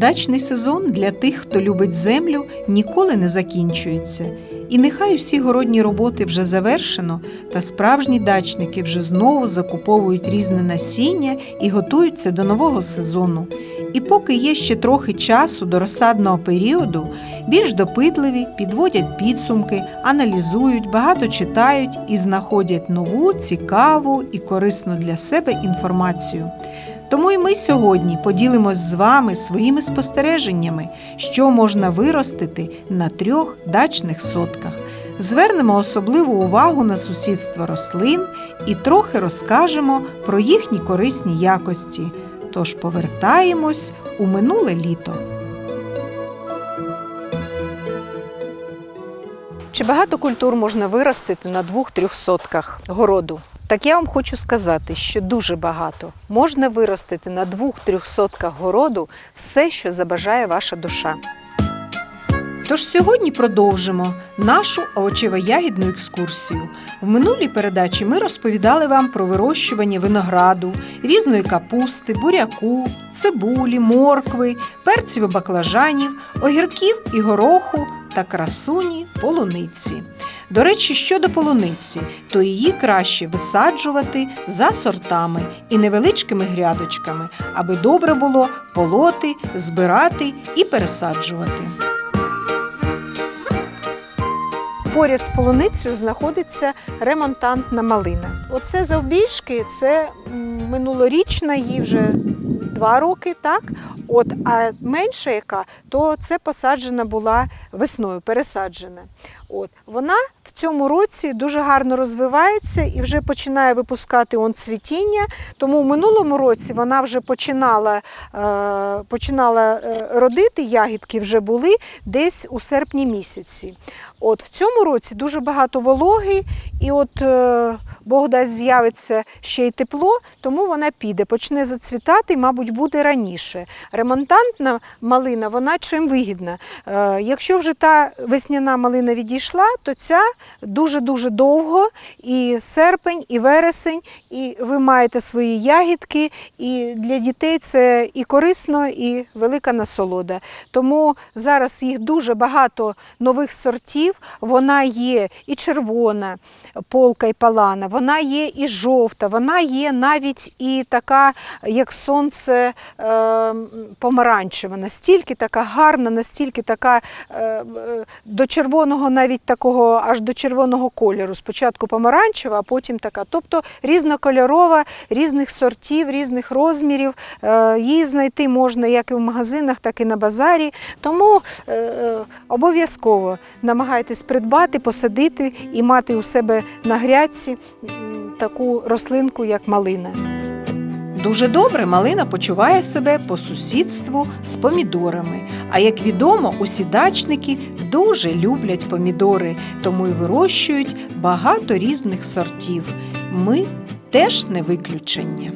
Дачний сезон для тих, хто любить землю, ніколи не закінчується. І нехай усі городні роботи вже завершено, та справжні дачники вже знову закуповують різне насіння і готуються до нового сезону. І поки є ще трохи часу до розсадного періоду, більш допитливі підводять підсумки, аналізують, багато читають і знаходять нову, цікаву і корисну для себе інформацію. Тому і ми сьогодні поділимось з вами своїми спостереженнями, що можна виростити на трьох дачних сотках. Звернемо особливу увагу на сусідство рослин і трохи розкажемо про їхні корисні якості. Тож повертаємось у минуле літо. Чи багато культур можна виростити на двох-трьох сотках городу? Так я вам хочу сказати, що дуже багато. Можна виростити на двох-трьох сотках городу все, що забажає ваша душа. Тож сьогодні продовжимо нашу овочево-ягідну екскурсію. В минулій передачі ми розповідали вам про вирощування винограду, різної капусти, буряку, цибулі, моркви, перців і баклажанів, огірків і гороху та красуні полуниці. До речі, щодо полуниці, то її краще висаджувати за сортами і невеличкими грядочками, аби добре було полоти, збирати і пересаджувати. Поряд з полуницею знаходиться ремонтантна малина. Оце завбільшки, це минулорічна, їй вже два роки, так? От, а менша яка, то це посаджена була весною, пересаджена. От, вона в цьому році дуже гарно розвивається і вже починає випускати он цвітіння. Тому в минулому році вона вже починала, е, починала е, родити, ягідки вже були десь у серпні місяці. От в цьому році дуже багато вологи, і от е, Бог дасть з'явиться ще й тепло, тому вона піде, почне зацвітати, мабуть, буде раніше. Ремонтантна малина, вона чим вигідна. Е, якщо вже та весняна малина відійшла, то ця дуже-дуже довго, і серпень, і вересень, і ви маєте свої ягідки, і для дітей це і корисно, і велика насолода. Тому зараз їх дуже багато нових сортів. Вона є і червона, полка і палана, вона є і жовта, вона є навіть і така, як сонце е, помаранчева, настільки така гарна, настільки така е, е, до червоного, навіть такого аж до червоного кольору. Спочатку помаранчева, а потім така. Тобто різнокольорова, різних сортів, різних розмірів. Е, її знайти можна як і в магазинах, так і на базарі. Тому е, е, обов'язково намагайтесь придбати, посадити і мати у себе на грядці таку рослинку, як малина. Дуже добре малина почуває себе по сусідству з помідорами. А як відомо, усі дачники дуже люблять помідори, тому й вирощують багато різних сортів. Ми теж не виключення.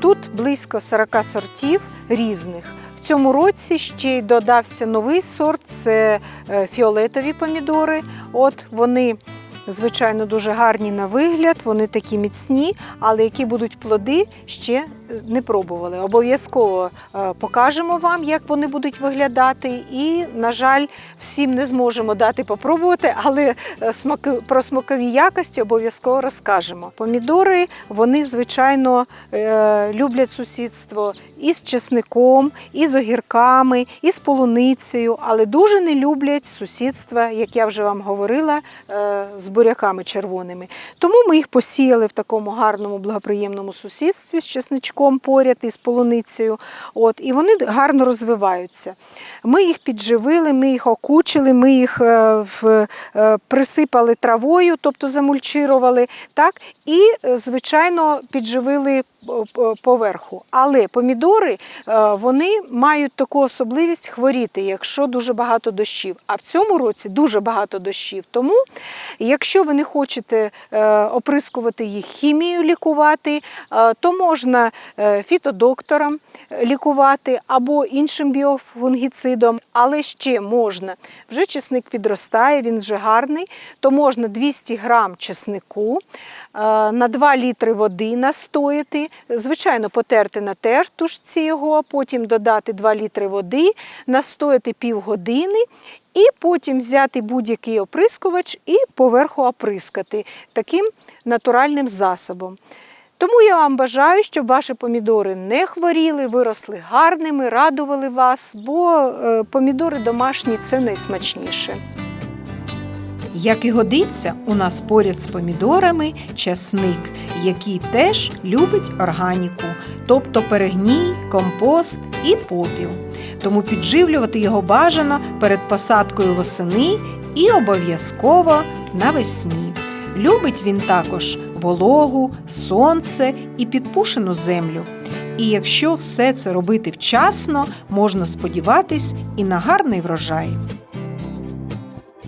Тут близько 40 сортів різних. В цьому році ще й додався новий сорт це е, фіолетові помідори. От вони. Звичайно, дуже гарні на вигляд, вони такі міцні, але які будуть плоди, ще не пробували. Обов'язково е, покажемо вам, як вони будуть виглядати. І, на жаль, всім не зможемо дати попробувати, але е, про смакові якості обов'язково розкажемо. Помідори, вони, звичайно, е, люблять сусідство і з чесником, і з огірками, і з полуницею, але дуже не люблять сусідства, як я вже вам говорила, з буряками червоними. Тому ми їх посіяли в такому гарному, благоприємному сусідстві з чесничком поряд із полуницею. От, і вони гарно розвиваються. Ми їх підживили, ми їх окучили, ми їх е, е, присипали травою, тобто замульчирували, так, і, е, звичайно, підживили поверху. Але помідори вони мають таку особливість хворіти, якщо дуже багато дощів. А в цьому році дуже багато дощів. Тому, якщо ви не хочете оприскувати їх хімією, лікувати, то можна фітодоктором лікувати або іншим біофунгіцидом. Видом, але ще можна. Вже чесник підростає, він вже гарний, то можна 200 грам чеснику е, на 2 літри води настояти, звичайно, потерти на тертушці його, потім додати 2 літри води, настояти півгодини і потім взяти будь-який оприскувач і поверху оприскати таким натуральним засобом. Тому я вам бажаю, щоб ваші помідори не хворіли, виросли гарними, радували вас, бо е, помідори домашні це найсмачніше. Як і годиться, у нас поряд з помідорами часник, який теж любить органіку, тобто перегній, компост і попіл. Тому підживлювати його бажано перед посадкою восени і обов'язково навесні. Любить він також вологу, сонце і підпушену землю. І якщо все це робити вчасно, можна сподіватись і на гарний врожай.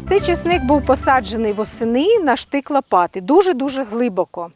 Цей чесник був посаджений восени на штик лопати, дуже-дуже глибоко.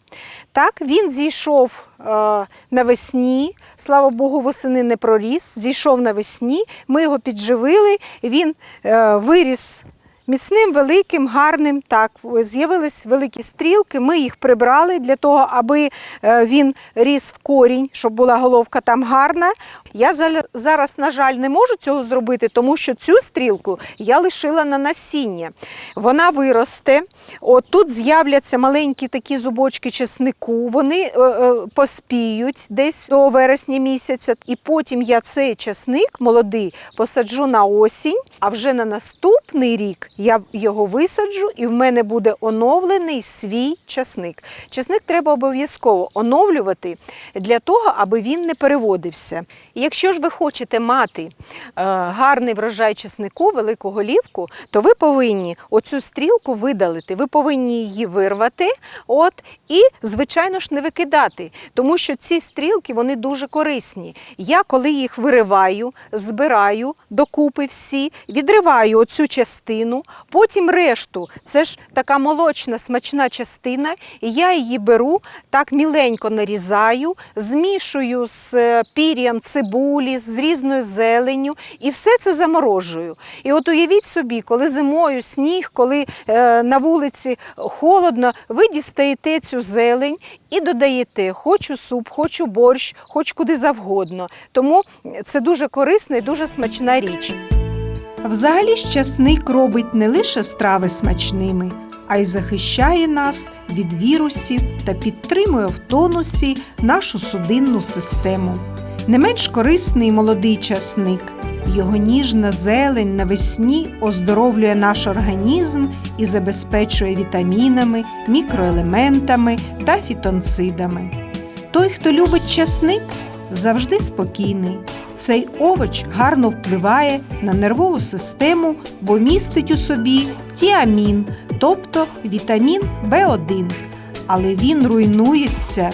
Так, він зійшов е, навесні, слава Богу, восени не проріс, зійшов навесні, ми його підживили, він е, виріс міцним, великим, гарним. Так, з'явились великі стрілки, ми їх прибрали для того, аби е, він ріс в корінь, щоб була головка там гарна. Я зараз, на жаль, не можу цього зробити, тому що цю стрілку я лишила на насіння. Вона виросте. От тут з'являться маленькі такі зубочки чеснику. Вони е, е, поспіють десь до вересня місяця. І потім я цей чесник молодий посаджу на осінь, а вже на наступний рік я його висаджу, і в мене буде оновлений свій часник. Часник треба обов'язково оновлювати для того, аби він не переводився. Якщо ж ви хочете мати е, гарний врожай чеснику, велику голівку, то ви повинні оцю стрілку видалити. Ви повинні її вирвати, от і, звичайно ж, не викидати, тому що ці стрілки вони дуже корисні. Я, коли їх вириваю, збираю докупи всі, відриваю оцю частину, потім решту. Це ж така молочна, смачна частина, і я її беру, так міленько нарізаю, змішую з е, пір'ям цибулі, з різною зеленню, і все це заморожую. І от уявіть собі, коли зимою сніг, коли е, на вулиці холодно, ви дістаєте цю зелень і додаєте хочу суп, хочу борщ, хоч куди завгодно. Тому це дуже корисна і дуже смачна річ. Взагалі ж часник робить не лише страви смачними, а й захищає нас від вірусів та підтримує в тонусі нашу судинну систему. Не менш корисний молодий часник. Його ніжна зелень навесні оздоровлює наш організм і забезпечує вітамінами, мікроелементами та фітонцидами. Той, хто любить часник, завжди спокійний. Цей овоч гарно впливає на нервову систему, бо містить у собі тіамін, тобто вітамін В1. Але він руйнується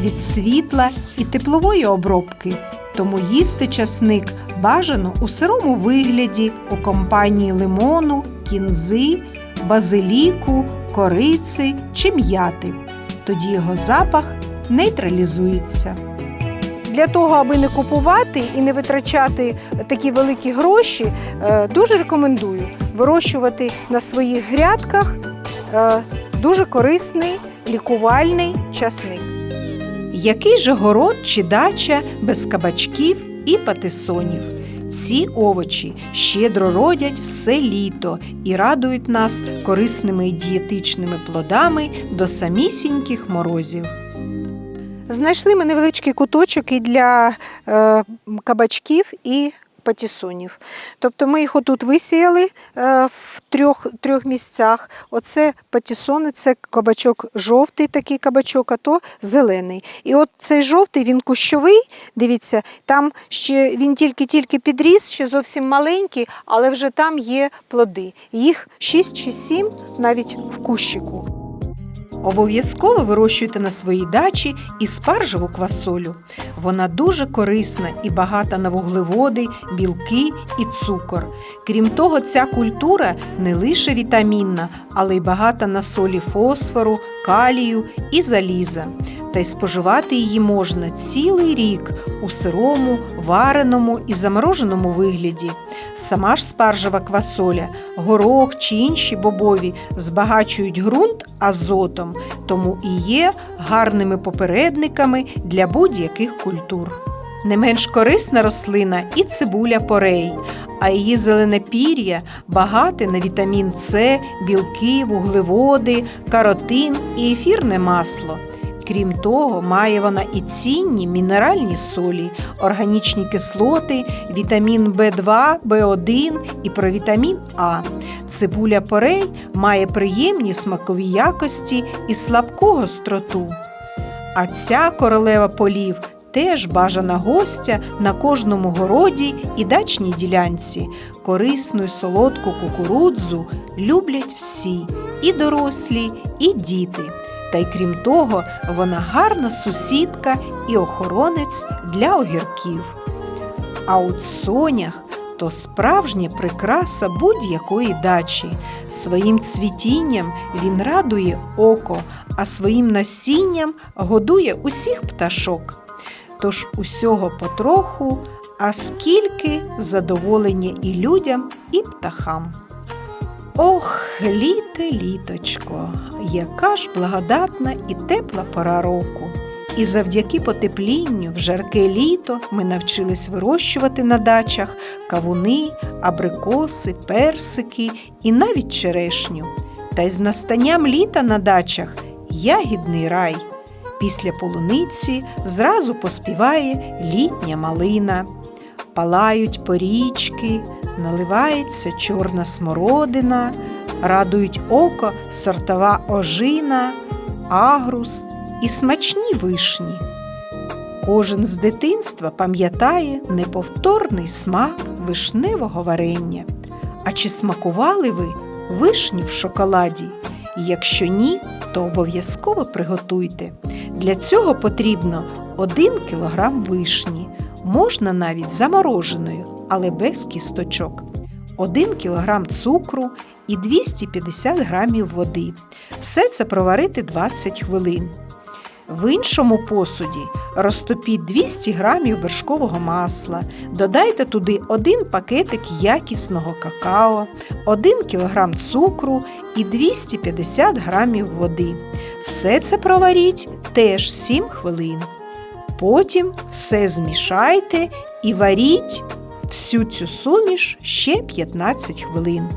від світла і теплової обробки, тому їсти часник бажано у сирому вигляді у компанії лимону, кінзи, базиліку, кориці чи м'яти. Тоді його запах нейтралізується. Для того, аби не купувати і не витрачати такі великі гроші, е, дуже рекомендую вирощувати на своїх грядках е, дуже корисний лікувальний часник. Який же город чи дача без кабачків і патисонів? Ці овочі щедро родять все літо і радують нас корисними і дієтичними плодами до самісіньких морозів. Знайшли ми невеличкий куточок і для е, кабачків і патісонів. Тобто ми їх отут висіяли е, в трьох, трьох місцях. Оце патісони, це кабачок жовтий, такий кабачок, а то зелений. І от цей жовтий, він кущовий, дивіться, там ще він тільки-тільки підріс, ще зовсім маленький, але вже там є плоди. Їх 6 чи 7 навіть в кущику. Обов'язково вирощуйте на своїй дачі і спаржеву квасолю. Вона дуже корисна і багата на вуглеводи, білки і цукор. Крім того, ця культура не лише вітамінна, але й багата на солі фосфору, калію і заліза. Та й споживати її можна цілий рік у сирому, вареному і замороженому вигляді. Сама ж спаржева квасоля, горох чи інші бобові збагачують ґрунт азотом, тому і є гарними попередниками для будь-яких культур. Не менш корисна рослина і цибуля порей, а її зелене пір'я багате на вітамін С, білки, вуглеводи, каротин і ефірне масло. Крім того, має вона і цінні мінеральні солі, органічні кислоти, вітамін В2, В1 і провітамін А. Цибуля порей має приємні смакові якості і слабку гостроту. А ця королева полів теж бажана гостя на кожному городі і дачній ділянці. Корисну й солодку кукурудзу люблять всі і дорослі, і діти. Та й крім того, вона гарна сусідка і охоронець для огірків. А от сонях то справжня прикраса будь-якої дачі. Своїм цвітінням він радує око, а своїм насінням годує усіх пташок. Тож усього потроху, а скільки задоволення і людям, і птахам. Ох, літе, літочко, яка ж благодатна і тепла пора року. І завдяки потеплінню в жарке літо ми навчились вирощувати на дачах кавуни, абрикоси, персики і навіть черешню. Та й з настанням літа на дачах ягідний рай. Після полуниці зразу поспіває літня малина. Палають порічки, наливається чорна смородина, радують око сортова ожина, агрус і смачні вишні. Кожен з дитинства пам'ятає неповторний смак вишневого варення. А чи смакували ви вишні в шоколаді? Якщо ні, то обов'язково приготуйте. Для цього потрібно 1 кг вишні, можна навіть замороженою, але без кісточок, 1 кг цукру і 250 г води. Все це проварити 20 хвилин. В іншому посуді розтопіть 200 г вершкового масла, додайте туди 1 пакетик якісного какао, 1 кг цукру і 250 г води. Все це проваріть теж 7 хвилин. Потім все змішайте і варіть всю цю суміш ще 15 хвилин.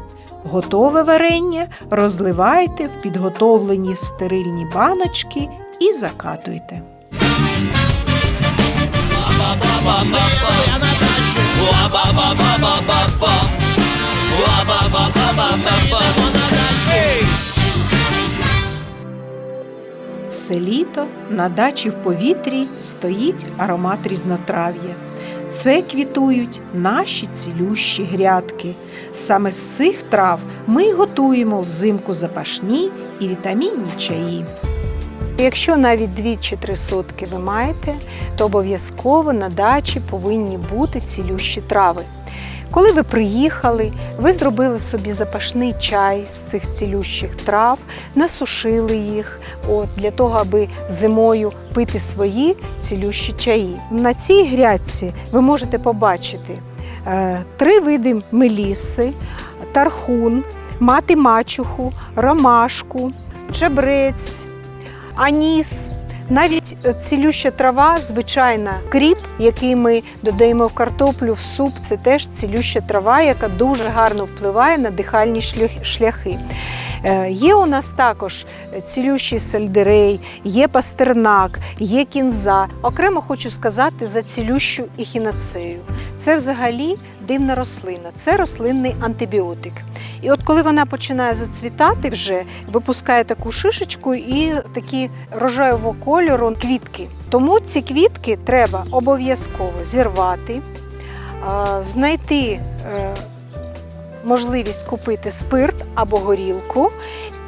Готове варення розливайте в підготовлені стерильні баночки і закатуйте. Все літо на дачі в повітрі стоїть аромат різнотрав'я. Це квітують наші цілющі грядки. Саме з цих трав ми готуємо взимку запашні і вітамінні чаї. Якщо навіть 2 чи 3 сотки ви маєте, то обов'язково на дачі повинні бути цілющі трави. Коли ви приїхали, ви зробили собі запашний чай з цих цілющих трав, насушили їх от, для того, аби зимою пити свої цілющі чаї. На цій грядці ви можете побачити е, три види меліси, тархун, мати мачуху, ромашку, чебрець, аніс. Навіть е, цілюща трава, звичайна кріп, який ми додаємо в картоплю, в суп, це теж цілюща трава, яка дуже гарно впливає на дихальні шляхи. Е, Є у нас також цілющий сельдерей, є пастернак, є кінза. Окремо хочу сказати за цілющу ехінацею. Це взагалі дивна рослина, це рослинний антибіотик. І от коли вона починає зацвітати, вже випускає таку шишечку і такі рожевого кольору квітки. Тому ці квітки треба обов'язково зірвати, знайти е, можливість купити спирт або горілку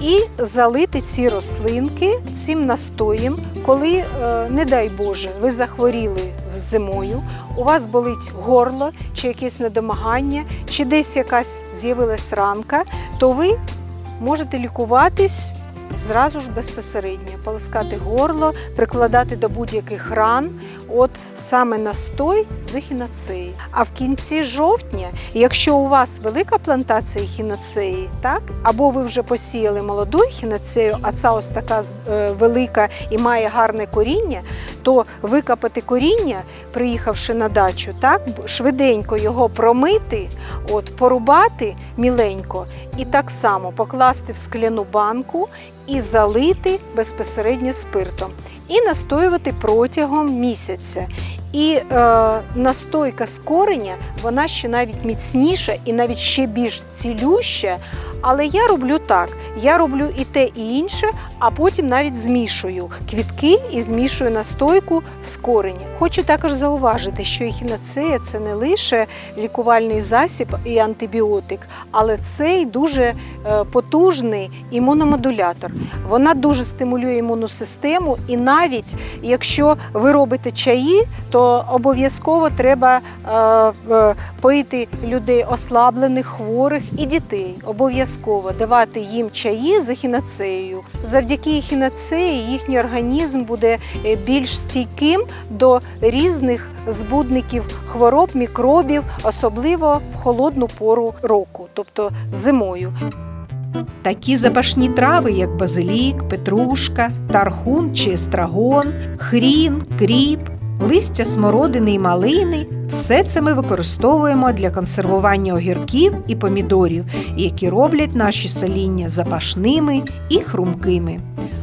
і залити ці рослинки цим настоєм, коли, е, не дай Боже, ви захворіли зимою, у вас болить горло чи якесь недомагання, чи десь якась з'явилась ранка, то ви можете лікуватись зразу ж безпосередньо полоскати горло, прикладати до будь-яких ран. От саме настой з ехінацеї. А в кінці жовтня, якщо у вас велика плантація ехінацеї, так або ви вже посіяли молоду ехінацею, а ця ось така е, велика і має гарне коріння, то викопати коріння, приїхавши на дачу, так швиденько його промити, от порубати міленько, і так само покласти в скляну банку і залити безпосередньо спиртом, і настоювати протягом місяця. І е, настойка з кореня, вона ще навіть міцніша і навіть ще більш цілюща. Але я роблю так: я роблю і те, і інше, а потім навіть змішую квітки і змішую настойку з кореня. Хочу також зауважити, що ехінацея – це не лише лікувальний засіб і антибіотик, але це й дуже е, потужний імуномодулятор. Вона дуже стимулює імунну систему, і навіть якщо ви робите чаї, то обов'язково треба е, е, поїти людей ослаблених, хворих і дітей. Обов'язково давати їм чаї з ехінацеєю. Завдяки ехінацеї їхній організм буде е, більш стійким до різних збудників хвороб, мікробів, особливо в холодну пору року, тобто зимою. Такі запашні трави, як базилік, петрушка, тархун чи естрагон, хрін, кріп, листя смородини і малини все це ми використовуємо для консервування огірків і помідорів, які роблять наші соління запашними і хрумкими.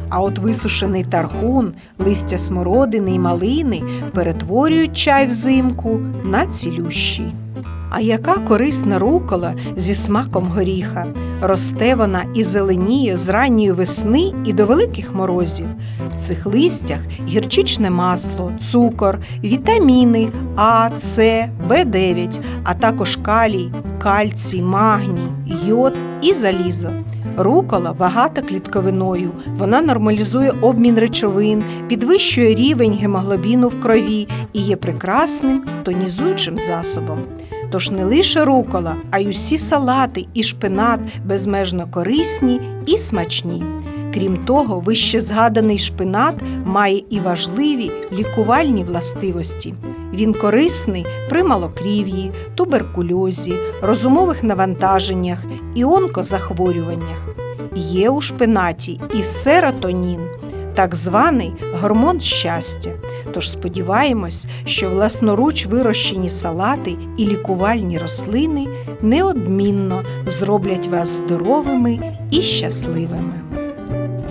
А от висушений тархун, листя смородини і малини перетворюють чай взимку на цілющий. А яка корисна рукола зі смаком горіха. Росте вона і зеленіє з ранньої весни і до великих морозів. В цих листях гірчичне масло, цукор, вітаміни А, С, В9, а також калій, кальцій, магній, йод і залізо. Рукола багата клітковиною. Вона нормалізує обмін речовин, підвищує рівень гемоглобіну в крові і є прекрасним тонізуючим засобом. Тож не лише рукола, а й усі салати і шпинат безмежно корисні і смачні. Крім того, вище згаданий шпинат має і важливі лікувальні властивості. Він корисний при малокрів'ї, туберкульозі, розумових навантаженнях і онкозахворюваннях. Є у шпинаті і серотонін, так званий гормон щастя. Тож сподіваємось, що власноруч вирощені салати і лікувальні рослини неодмінно зроблять вас здоровими і щасливими.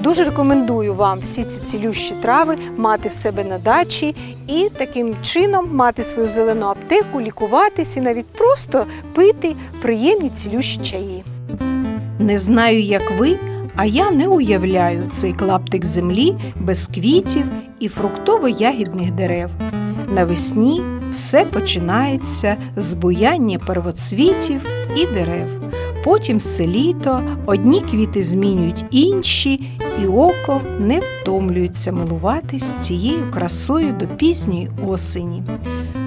Дуже рекомендую вам всі ці цілющі трави мати в себе на дачі і таким чином мати свою зелену аптеку, лікуватися і навіть просто пити приємні цілющі чаї. Не знаю, як ви, а я не уявляю цей клаптик землі без квітів і фруктово-ягідних дерев. Навесні все починається з буяння первоцвітів і дерев. Потім все літо одні квіти змінюють інші, і око не втомлюється милуватись цією красою до пізньої осені.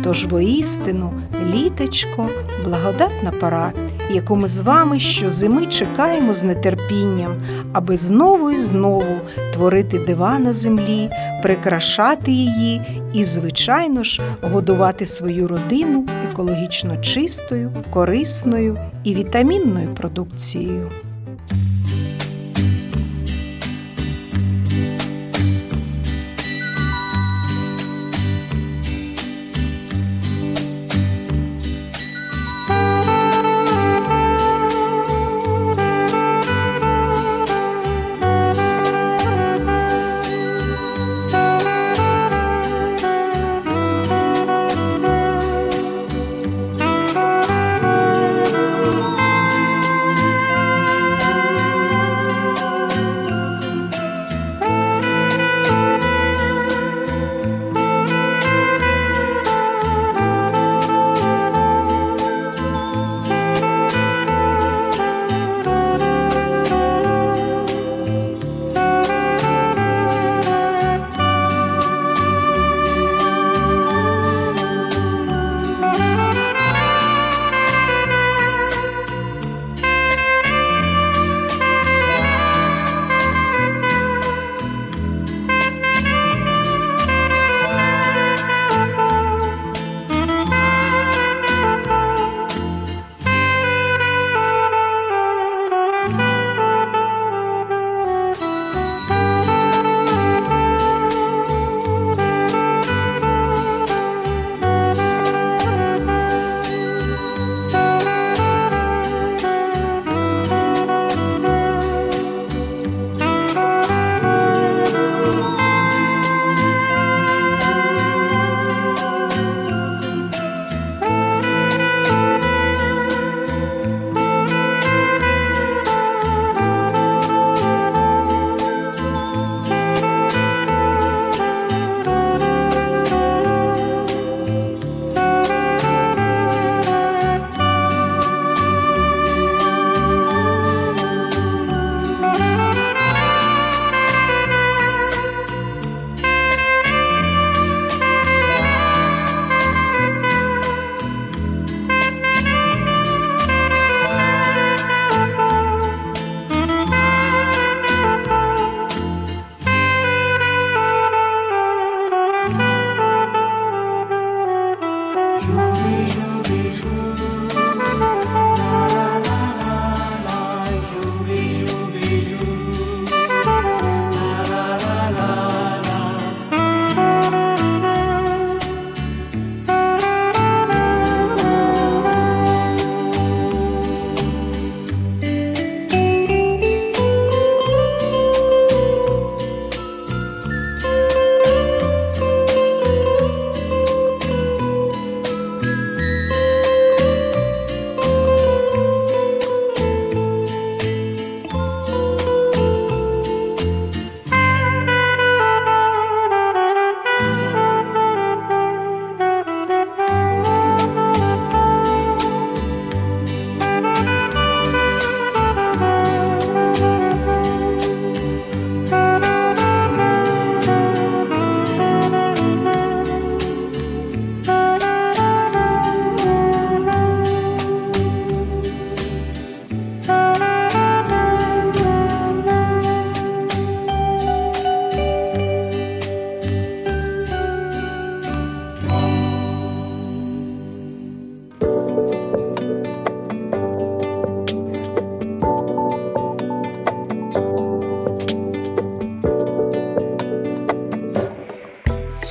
Тож воістину літечко благодатна пора, яку ми з вами щозими чекаємо з нетерпінням, аби знову і знову творити дива на землі, прикрашати її і, звичайно ж, годувати свою родину екологічно чистою, корисною і вітамінною продукцією.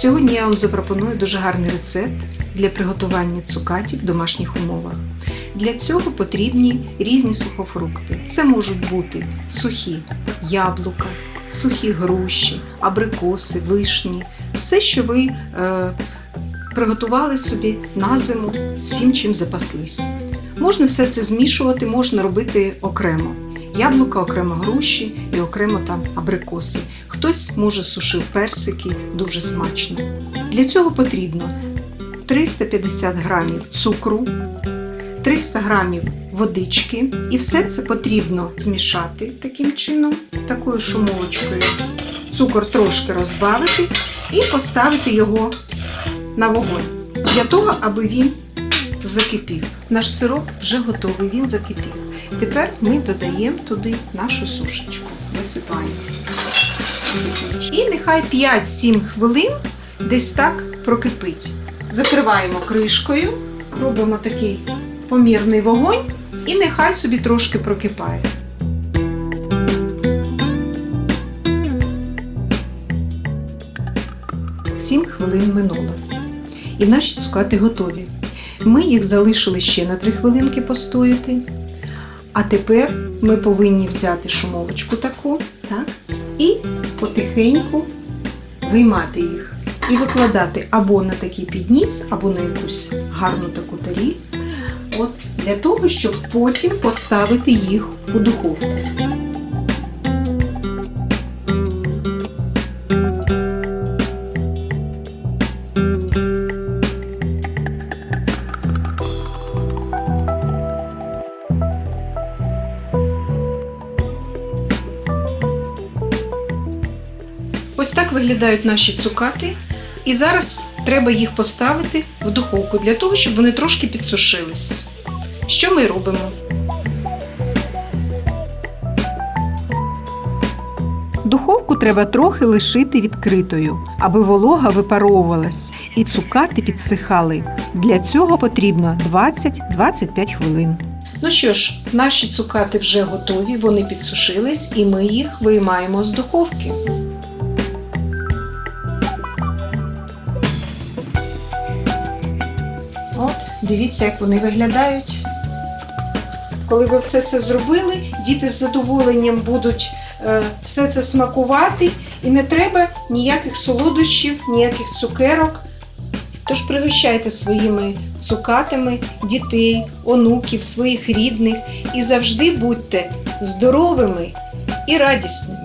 Сьогодні я вам запропоную дуже гарний рецепт для приготування цукатів в домашніх умовах. Для цього потрібні різні сухофрукти. Це можуть бути сухі яблука, сухі груші, абрикоси, вишні, все, що ви е, приготували собі на зиму, всім чим запаслись. Можна все це змішувати, можна робити окремо. Яблука, окремо груші і окремо там абрикоси. Хтось може сушив персики, дуже смачно. Для цього потрібно 350 грамів цукру, 300 грамів водички, і все це потрібно змішати таким чином, такою шумовочкою. Цукор трошки розбавити і поставити його на вогонь для того, аби він закипів. Наш сироп вже готовий, він закипів. Тепер ми додаємо туди нашу сушечку, висипаємо. І нехай 5-7 хвилин десь так прокипить. Закриваємо кришкою, робимо такий помірний вогонь і нехай собі трошки прокипає. Сім хвилин минуло. І наші цукати готові. Ми їх залишили ще на 3 хвилинки постояти. А тепер ми повинні взяти шумовочку таку, так, і потихеньку виймати їх. І викладати або на такий підніс, або на якусь гарну таку тарі, От, для того, щоб потім поставити їх у духовку. Виглядають наші цукати. І зараз треба їх поставити в духовку для того, щоб вони трошки підсушились. Що ми робимо? Духовку треба трохи лишити відкритою, аби волога випаровувалась і цукати підсихали. Для цього потрібно 20-25 хвилин. Ну що ж, наші цукати вже готові, вони підсушились, і ми їх виймаємо з духовки. Дивіться, як вони виглядають. Коли ви все це зробили, діти з задоволенням будуть е, все це смакувати, і не треба ніяких солодощів, ніяких цукерок. Тож пригощайте своїми цукатами дітей, онуків, своїх рідних і завжди будьте здоровими і радісними.